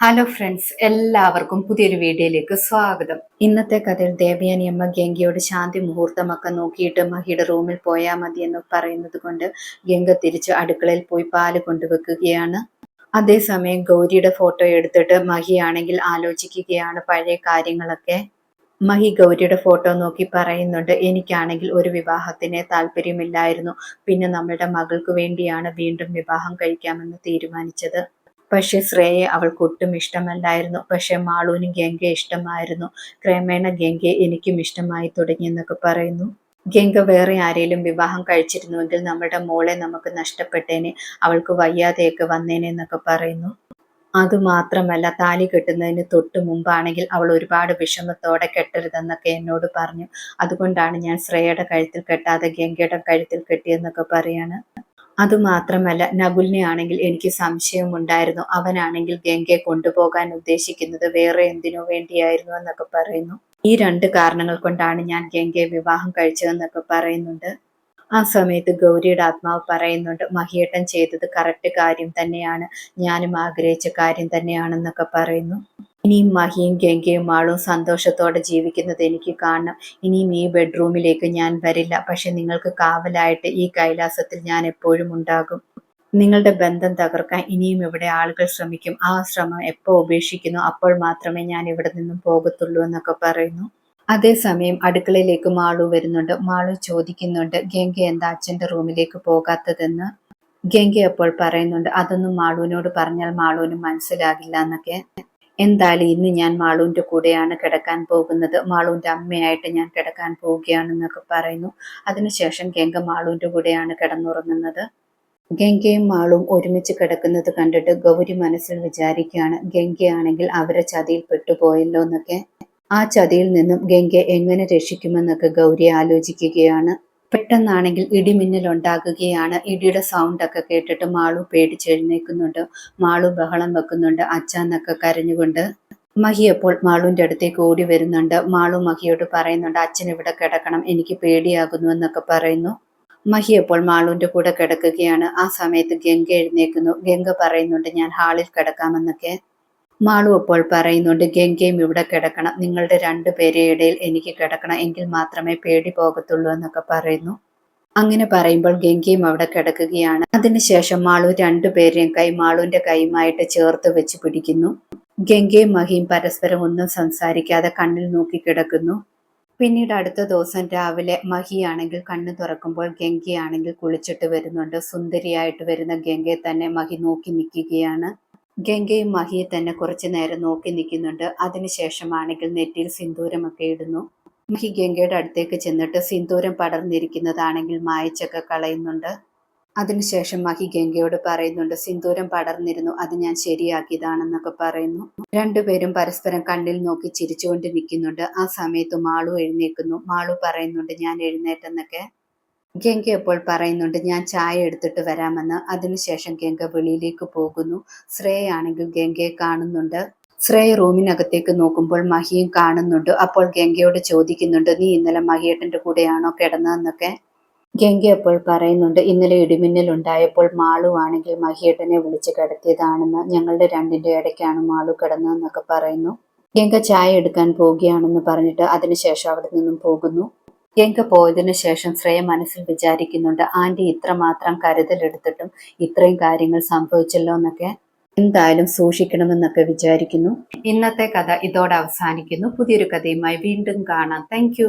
Hello friends എല്ലാവർക്കും പുതിയൊരു വീഡിയോയിലേക്ക് സ്വാഗതം. ഇന്നത്തെ കഥയിൽ ദേവയാനി അമ്മ ഗംഗയോട് ശാന്തി മുഹൂർത്തമൊക്കെ നോക്കിയിട്ട് മഹിയുടെ റൂമിൽ പോയാൽ മതി എന്ന് പറയുന്നത് കൊണ്ട് ഗംഗ തിരിച്ച് അടുക്കളയിൽ പോയി പാൽ കൊണ്ടുവെക്കുകയാണ്. അതേസമയം ഗൗരിയുടെ ഫോട്ടോ എടുത്തിട്ട് മഹിയാണെങ്കിൽ ആലോചിക്കുകയാണ് പഴയ കാര്യങ്ങളൊക്കെ. മഹി ഗൗരിയുടെ ഫോട്ടോ നോക്കി പറയുന്നുണ്ട് എനിക്കാണെങ്കിൽ ഒരു വിവാഹത്തിന് താല്പര്യമില്ലായിരുന്നു. പിന്നെ നമ്മളുടെ മകൾക്ക് വേണ്ടിയാണ് വീണ്ടും വിവാഹം കഴിക്കാമെന്ന് തീരുമാനിച്ചത്. പക്ഷെ ശ്രേയെ അവൾക്ക് ഒട്ടും ഇഷ്ടമല്ലായിരുന്നു. പക്ഷെ മാളൂനും ഗംഗയെ ഇഷ്ടമായിരുന്നു. ക്രമേണ ഗംഗയെ എനിക്കും ഇഷ്ടമായി തുടങ്ങി എന്നൊക്കെ പറയുന്നു. ഗംഗ വേറെ ആരെങ്കിലും വിവാഹം കഴിച്ചിരുന്നുവെങ്കിൽ നമ്മുടെ മോളെ നമുക്ക് നഷ്ടപ്പെട്ടേനെ അവൾക്ക് വയ്യാതെയൊക്കെ വന്നേനെ എന്നൊക്കെ പറയുന്നു. അതുമാത്രമല്ല താലി കെട്ടുന്നതിന് തൊട്ട് മുമ്പാണെങ്കിൽ അവൾ ഒരുപാട് വിഷമത്തോടെ കെട്ടരുതെന്നൊക്കെ എന്നോട് പറഞ്ഞു. അതുകൊണ്ടാണ് ഞാൻ ശ്രേയയുടെ കഴുത്തിൽ കെട്ടാതെ ഗംഗയുടെ കഴുത്തിൽ കെട്ടിയെന്നൊക്കെ പറയാണ്. അതുമാത്രമല്ല നകുലിനെ ആണെങ്കിൽ എനിക്ക് സംശയം ഉണ്ടായിരുന്നു അവനാണെങ്കിൽ ഗംഗയെ കൊണ്ടുപോകാൻ ഉദ്ദേശിക്കുന്നത് വേറെ എന്തിനു വേണ്ടിയായിരുന്നു എന്നൊക്കെ പറയുന്നു. ഈ രണ്ട് കാരണങ്ങൾ കൊണ്ടാണ് ഞാൻ ഗംഗയെ വിവാഹം കഴിച്ചതെന്നൊക്കെ പറയുന്നുണ്ട്. ആ സമയത്ത് ഗൗരിയുടെ ആത്മാവ് പറയുന്നുണ്ട് മഹിയേട്ടൻ ചെയ്തത് കറക്റ്റ് കാര്യം തന്നെയാണ്. ഞാനും ആഗ്രഹിച്ച കാര്യം തന്നെയാണെന്നൊക്കെ പറയുന്നു. ഇനിയും മഹിയും ഗംഗയും മാളും സന്തോഷത്തോടെ ജീവിക്കുന്നത് എനിക്ക് കാണണം. ഇനിയും ഈ ബെഡ്റൂമിലേക്ക് ഞാൻ വരില്ല. പക്ഷെ നിങ്ങൾക്ക് കാവലായിട്ട് ഈ കൈലാസത്തിൽ ഞാൻ എപ്പോഴും ഉണ്ടാകും. നിങ്ങളുടെ ബന്ധം തകർക്കാൻ ഇനിയും ഇവിടെ ആളുകൾ ശ്രമിക്കും. ആ ശ്രമം എപ്പോൾ ഉപേക്ഷിക്കുന്നു? അപ്പോൾ മാത്രമേ ഞാൻ ഇവിടെ നിന്നും പോകത്തുള്ളൂ എന്നൊക്കെ പറയുന്നു. അതേസമയം അടുക്കളയിലേക്ക് മാളു വരുന്നുണ്ട്. മാളു ചോദിക്കുന്നുണ്ട് ഗംഗ എന്താ അച്ഛന്റെ റൂമിലേക്ക് പോകാത്തതെന്ന്? ഗംഗ അപ്പോൾ പറയുന്നുണ്ട് അതൊന്നും മാളുവിനോട് പറഞ്ഞാൽ മാളുവിന് മനസ്സിലാകില്ല എന്നൊക്കെ. എന്തായാലും ഇന്ന് ഞാൻ മാളൂന്റെ കൂടെയാണ് കിടക്കാൻ പോകുന്നത്. മാളൂന്റെ അമ്മയായിട്ട് ഞാൻ കിടക്കാൻ പോവുകയാണെന്നൊക്കെ പറയുന്നു. അതിനുശേഷം ഗംഗ മാളൂന്റെ കൂടെയാണ് കിടന്നുറങ്ങുന്നത്. ഗംഗയും മാളും ഒരുമിച്ച് കിടക്കുന്നത് കണ്ടിട്ട് ഗൗരി മനസ്സിൽ വിചാരിക്കുകയാണ് ഗംഗയാണെങ്കിൽ അവരെ ചതിയിൽ പെട്ടുപോയല്ലോ എന്നൊക്കെ ആ ചതിയിൽ നിന്നും ഗംഗ എങ്ങനെ രക്ഷിക്കുമെന്നൊക്കെ ഗൗരി ആലോചിക്കുകയാണ്. പെട്ടെന്നാണെങ്കിൽ ഇടിമിന്നൽ ഉണ്ടാകുകയാണ് ഇടിയുടെ സൗണ്ട് ഒക്കെ കേട്ടിട്ട് മാളു പേടിച്ചെഴുന്നേക്കുന്നുണ്ട് മാളു ബഹളം വെക്കുന്നുണ്ട്. അച്ഛന്നൊക്കെ കരഞ്ഞുകൊണ്ട്. മഹി അപ്പോൾ മാളുവിന്റെ അടുത്തേക്ക് ഓടി വരുന്നുണ്ട്. മാളു മഹിയോട് പറയുന്നുണ്ട് അച്ഛൻ ഇവിടെ കിടക്കണം. എനിക്ക് പേടിയാകുന്നു എന്നൊക്കെ പറയുന്നു. മഹി അപ്പോൾ മാളുവിന്റെ കൂടെ കിടക്കുകയാണ്. ആ സമയത്ത് ഗംഗ എഴുന്നേക്കുന്നു ഗംഗ പറയുന്നുണ്ട് ഞാൻ ഹാളിൽ കിടക്കാമെന്നൊക്കെ. മാളു അപ്പോൾ പറയുന്നുണ്ട് ഗംഗയും ഇവിടെ കിടക്കണം. നിങ്ങളുടെ രണ്ടു പേരെ ഇടയിൽ എനിക്ക് കിടക്കണം. എങ്കിൽ മാത്രമേ പേടി പോകത്തുള്ളൂ എന്നൊക്കെ പറയുന്നു. അങ്ങനെ പറയുമ്പോൾ ഗംഗയും അവിടെ കിടക്കുകയാണ്. അതിനുശേഷം മാളു രണ്ടുപേരെയും കൈ മാളുവിന്റെ കൈയുമായിട്ട് ചേർത്ത് വെച്ച് പിടിക്കുന്നു. ഗംഗയും മഹിയും പരസ്പരം ഒന്നും സംസാരിക്കാതെ കണ്ണിൽ നോക്കി കിടക്കുന്നു. പിന്നീട് അടുത്ത ദിവസം രാവിലെ മഹിയാണെങ്കിൽ കണ്ണു തുറക്കുമ്പോൾ ഗംഗയാണെങ്കിൽ കുളിച്ചിട്ട് വരുന്നുണ്ട്. സുന്ദരിയായിട്ട് വരുന്ന ഗംഗയെ തന്നെ മഹി നോക്കി നിൽക്കുകയാണ്. ഗംഗയും മഹിയെ തന്നെ കുറച്ചു നേരം നോക്കി നിൽക്കുന്നുണ്ട്. അതിനുശേഷമാണെങ്കിൽ നെറ്റിയിൽ സിന്ദൂരമൊക്കെ ഇടുന്നു. മഹി ഗംഗയുടെ അടുത്തേക്ക് ചെന്നിട്ട് സിന്ദൂരം പടർന്നിരിക്കുന്നതാണെങ്കിൽ മായച്ചൊക്കെ കളയുന്നുണ്ട്. അതിനുശേഷം മഹി ഗംഗയോട് പറയുന്നുണ്ട് സിന്ദൂരം പടർന്നിരുന്നു. അത് ഞാൻ ശരിയാക്കിയതാണെന്നൊക്കെ പറയുന്നു. രണ്ടുപേരും പരസ്പരം കണ്ണിൽ നോക്കി ചിരിച്ചുകൊണ്ട് നിൽക്കുന്നുണ്ട്. ആ സമയത്ത് മാളു എഴുന്നേൽക്കുന്നു. മാളു പറയുന്നുണ്ട് ഞാൻ എഴുന്നേറ്റെന്നൊക്കെ. ഗംഗ അപ്പോൾ പറയുന്നുണ്ട് ഞാൻ ചായ എടുത്തിട്ട് വരാമെന്ന്. അതിനുശേഷം ഗംഗ വെളിയിലേക്ക് പോകുന്നു. ശ്രേയാണെങ്കിൽ ഗംഗയെ കാണുന്നുണ്ട്. ശ്രേയ റൂമിനകത്തേക്ക് നോക്കുമ്പോൾ മഹിയും കാണുന്നുണ്ട്. അപ്പോൾ ഗംഗയോട് ചോദിക്കുന്നുണ്ട് നീ ഇന്നലെ മഹിയേട്ടന്റെ കൂടെയാണോ കിടന്നതെന്നൊക്കെ? ഗംഗ അപ്പോൾ പറയുന്നുണ്ട് ഇന്നലെ ഇടിമിന്നൽ ഉണ്ടായപ്പോൾ മാളു ആണെങ്കിൽ മഹിയേട്ടനെ വിളിച്ച് കിടത്തിയതാണെന്ന്. ഞങ്ങളുടെ രണ്ടിന്റെ ഇടയ്ക്കാണ് മാളു കിടന്നതെന്നൊക്കെ പറയുന്നു. ഗംഗ ചായ എടുക്കാൻ പോവുകയാണെന്ന് പറഞ്ഞിട്ട് അതിനുശേഷം അവിടെ നിന്നും പോകുന്നു. ഗംഗ പോയതിനു ശേഷം ശ്രേയ മനസ്സിൽ വിചാരിക്കുന്നുണ്ട് ആന്റി ഇത്രമാത്രം കരുതലെടുത്തിട്ടും ഇത്രയും കാര്യങ്ങൾ സംഭവിച്ചല്ലോ എന്നൊക്കെ. എന്തായാലും സൂക്ഷിക്കണമെന്നൊക്കെ വിചാരിക്കുന്നു. ഇന്നത്തെ കഥ ഇതോടെ അവസാനിക്കുന്നു. പുതിയൊരു കഥയുമായി വീണ്ടും കാണാം. താങ്ക്